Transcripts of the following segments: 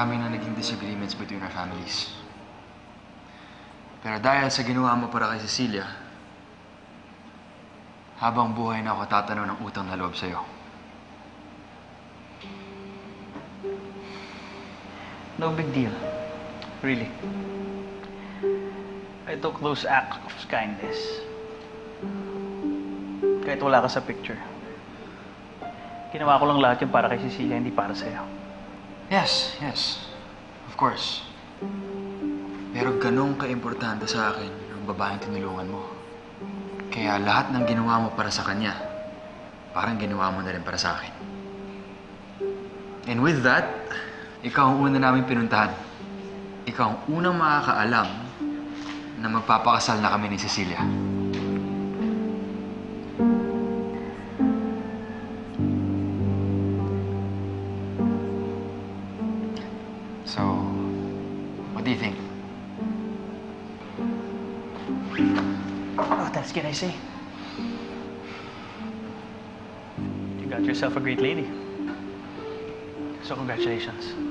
marami na naging disagreements between our families. Pero dahil sa ginawa mo para kay Cecilia, habang buhay na ako tatanaw ng utang na loob sa'yo. No big deal. Really. I took those acts of kindness. Kahit wala ka sa picture. Ginawa ko lang lahat yun para kay Cecilia, hindi para sa'yo. Yes, yes. Of course. Pero ganun ka-importante sa akin ang babaeng tinulungan mo. Kaya lahat ng ginawa mo para sa kanya, parang ginawa mo na rin para sa akin. And with that, ikaw ang una namin pinuntahan. Ikaw ang unang makakaalam na magpapakasal na kami ni Cecilia. What do you think? What else can I see. You got yourself a great lady. So congratulations.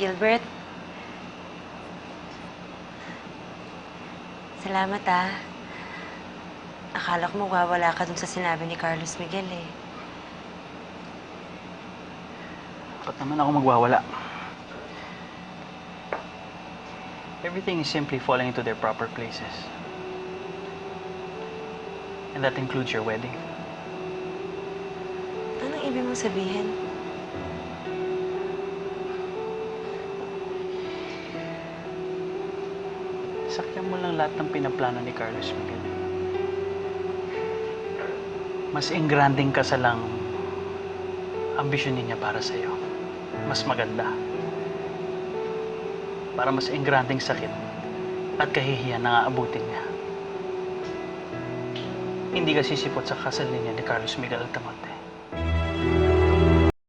Gilbert? Salamat ah. Akala ko mawawala ka dun sa sinabi ni Carlos Miguel eh. Ba't naman ako magwawala? Everything is simply falling into their proper places. And that includes your wedding. Anong ibig mong sabihin? Sakyan mo lang lahat ng pinaplano ni Carlos Miguel. Mas engranding ka sa lang ambisyonin niya para sa'yo. Mas maganda. Para mas engranding sakit at kahihiyan na aabutin niya. Hindi ka sisipot sa kasal niya ni Carlos Miguel Altamonte.